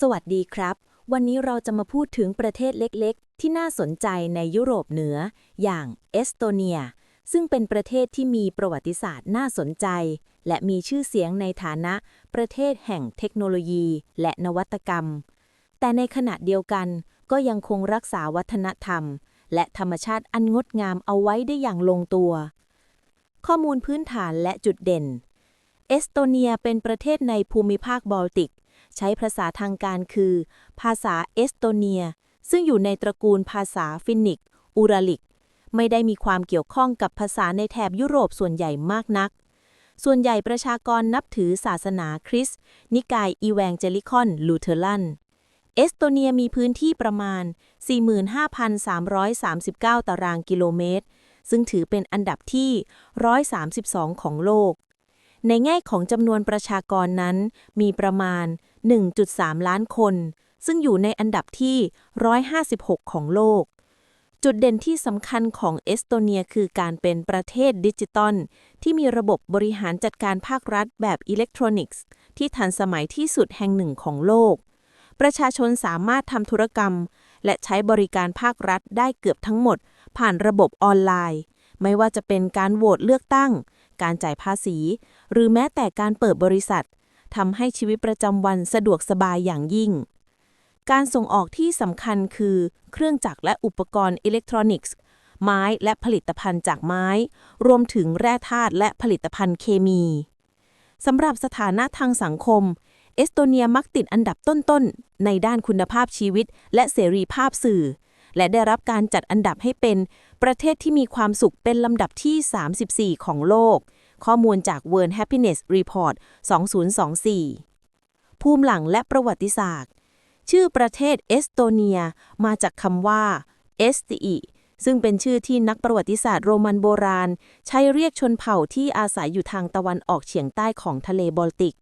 สวัสดีครับ วันนี้เราจะมาพูดถึงประเทศเล็กๆ ที่น่าสนใจในยุโรปเหนือ อย่างเอสโตเนีย ซึ่งเป็นประเทศที่มีประวัติศาสตร์น่าสนใจ และมีชื่อเสียงในฐานะประเทศแห่งเทคโนโลยี และนวัตกรรม แต่ในขณะเดียวกันก็ยังคงรักษาวัฒนธรรม และธรรมชาติอันงดงามเอาไว้ได้อย่างลงตัว ข้อมูลพื้นฐานและจุดเด่น เอสโตเนียเป็นประเทศในภูมิภาคบอลติก ใช้ภาษาทางการคือ ภาษาเอสโตเนีย ซึ่งอยู่ในตระกูลภาษาฟินิก อูราลิก ไม่ได้มีความเกี่ยวข้องกับภาษาในแถบยุโรปส่วนใหญ่มากนัก ส่วนใหญ่ประชากรนับถือศาสนาคริสต์นิกายอีแวงเจลิคอนลูเทอรันเอสโตเนียมีพื้นที่ประมาณ 45,339 ตารางกิโลเมตร ซึ่งถือเป็นอันดับที่ 132 ของโลก ในแง่ของจำนวนประชากรนั้นมีประมาณ 1.3 ล้านคน ซึ่งอยู่ในอันดับที่ 156 ของโลก จุดเด่นที่สำคัญของเอสโตเนียคือการเป็นประเทศดิจิตอลที่มีระบบบริหารจัดการภาครัฐแบบอิเล็กทรอนิกส์ ที่ทันสมัยที่สุดแห่งหนึ่งของโลก ประชาชนสามารถทำธุรกรรม และใช้บริการภาครัฐได้เกือบทั้งหมด ผ่านระบบออนไลน์ ไม่ว่าจะเป็นการโหวตเลือกตั้ง การจ่ายภาษี หรือแม้แต่การเปิดบริษัท ทำให้ชีวิตประจำวันสะดวกสบายอย่างยิ่ง การส่งออกที่สำคัญคือ เครื่องจักรและอุปกรณ์อิเล็กทรอนิกส์ ไม้และผลิตภัณฑ์จากไม้ รวมถึงแร่ธาตุและผลิตภัณฑ์เคมีสำหรับสถานะทางสังคม เอสโตเนียมักติดอันดับต้นๆ ในด้านคุณภาพชีวิต และเสรีภาพสื่อ และได้รับการจัดอันดับให้เป็น ประเทศที่มีความสุขเป็นลำดับที่ 34 ของโลก ข้อมูลจาก World Happiness Report 2024 ภูมิหลังและประวัติศาสตร์ ชื่อประเทศเอสโตเนียมาจากคำว่าเอสติซึ่งเป็นชื่อที่นักประวัติศาสตร์โรมันโบราณ ใช้เรียกชนเผ่าที่อาศัยอยู่ทางตะวันออกเฉียงใต้ของทะเลบอลติก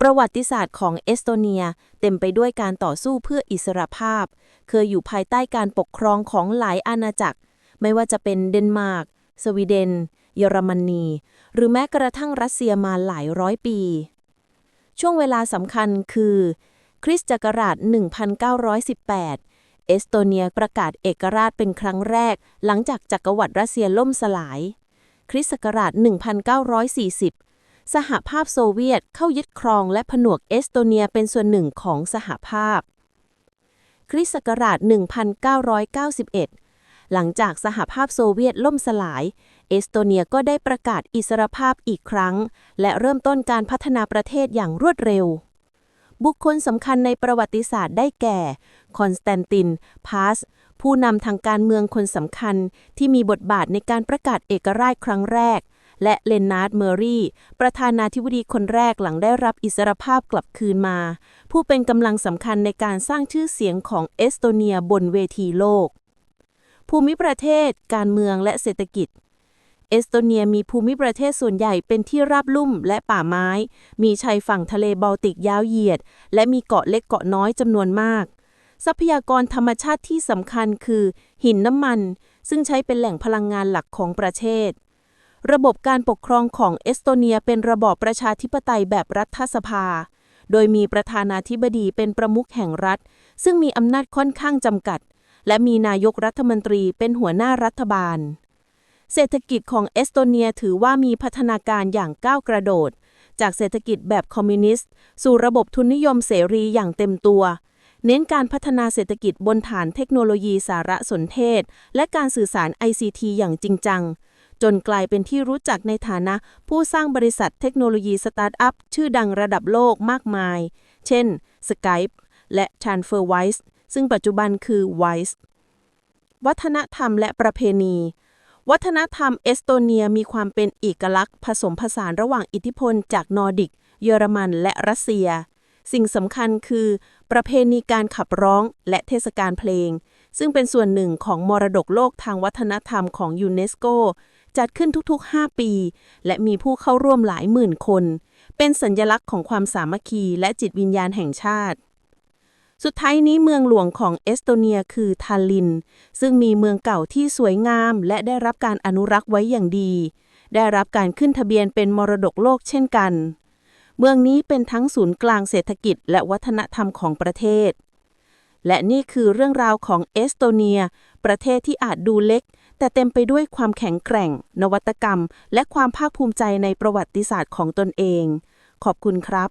ประวัติศาสตร์ของเอสโตเนียเต็มไปด้วยการต่อสู้เพื่ออิสรภาพ เคยอยู่ภายใต้การปกครองของหลายอาณาจักร ไม่ว่าจะเป็นเดนมาร์ก สวีเดน เยอรมนี หรือแม้กระทั่งรัสเซียมาหลายร้อยปี ช่วงเวลาสำคัญคือ คริสต์ศักราช 1918 เอสโตเนียประกาศเอกราชเป็นครั้งแรก หลังจากจักรวรรดิรัสเซียล่มสลาย คริสต์ศักราช 1940 สหภาพโซเวียตเข้ายึดครองและผนวกเอสโตเนียเป็นส่วนหนึ่งของสหภาพ คริสต์ศักราช 1991 หลังจากสหภาพโซเวียตล่มสลาย เอสโตเนียก็ได้ประกาศอิสรภาพอีกครั้ง และเริ่มต้นการพัฒนาประเทศอย่างรวดเร็ว บุคคลสำคัญในประวัติศาสตร์ได้แก่ คอนสแตนติน พาส ผู้นำทางการเมืองคนสำคัญที่มีบทบาทในการประกาศเอกราชครั้งแรก และเลนนาร์ด เมอรี่ ประธานาธิบดีคนแรกหลังได้รับอิสรภาพกลับคืนมา ผู้เป็นกำลังสำคัญในการสร้างชื่อเสียงของเอสโตเนียบนเวทีโลก ภูมิประเทศ การเมืองและเศรษฐกิจ เอสโตเนียมีภูมิประเทศส่วนใหญ่เป็นที่ราบลุ่มและป่าไม้ มีชายฝั่งทะเลบอลติกยาวเหยียด และมีเกาะเล็กเกาะน้อยจำนวนมาก ทรัพยากรธรรมชาติที่สำคัญคือ หินน้ำมัน ซึ่งใช้เป็นแหล่งพลังงานหลักของประเทศ ระบบการปกครองของเอสโตเนียเป็นระบอบประชาธิปไตยแบบรัฐสภา โดยมีประธานาธิบดีเป็นประมุขแห่งรัฐ ซึ่งมีอำนาจค่อนข้างจำกัด และมีนายกรัฐมนตรีเป็นหัวหน้ารัฐบาล เศรษฐกิจของเอสโตเนียถือว่ามีพัฒนาการอย่างก้าวกระโดด จากเศรษฐกิจแบบคอมมิวนิสต์ สู่ระบบทุนนิยมเสรีอย่างเต็มตัว เน้นการพัฒนาเศรษฐกิจบนฐานเทคโนโลยีสารสนเทศ และการสื่อสาร ICT อย่างจริงจังจนกลายเป็นที่รู้จักในฐานะผู้สร้างบริษัทเทคโนโลยีสตาร์ทอัพ ชื่อดังระดับโลกมากมาย เช่น Skype และ TransferWise ซึ่งปัจจุบันคือ Wise วัฒนธรรมและประเพณี วัฒนธรรมเอสโตเนียมีความเป็นเอกลักษณ์ ผสมผสานระหว่างอิทธิพลจากนอร์ดิก เยอรมันและรัสเซีย สิ่งสำคัญคือ ประเพณีการขับร้องและเทศกาลเพลง ซึ่งเป็นส่วนหนึ่งของมรดกโลกทางวัฒนธรรมของยูเนสโกจัดขึ้นทุกๆ 5 ปี และมีผู้เข้าร่วมหลายหมื่นคน เป็นสัญลักษณ์ของความสามัคคีและจิตวิญญาณแห่งชาติ สุดท้ายนี้เมืองหลวงของเอสโตเนียคือทาลิน ซึ่งมีเมืองเก่าที่สวยงามและได้รับการอนุรักษ์ไว้อย่างดี ได้รับการขึ้นทะเบียนเป็นมรดกโลกเช่นกัน เมืองนี้เป็นทั้งศูนย์กลางเศรษฐกิจและวัฒนธรรมของประเทศ และนี่คือเรื่องราวของเอสโตเนีย ประเทศที่อาจดูเล็ก แต่เต็มไปด้วยความแข็งแกร่ง นวัตกรรม และความภาคภูมิใจในประวัติศาสตร์ของตนเอง ขอบคุณครับ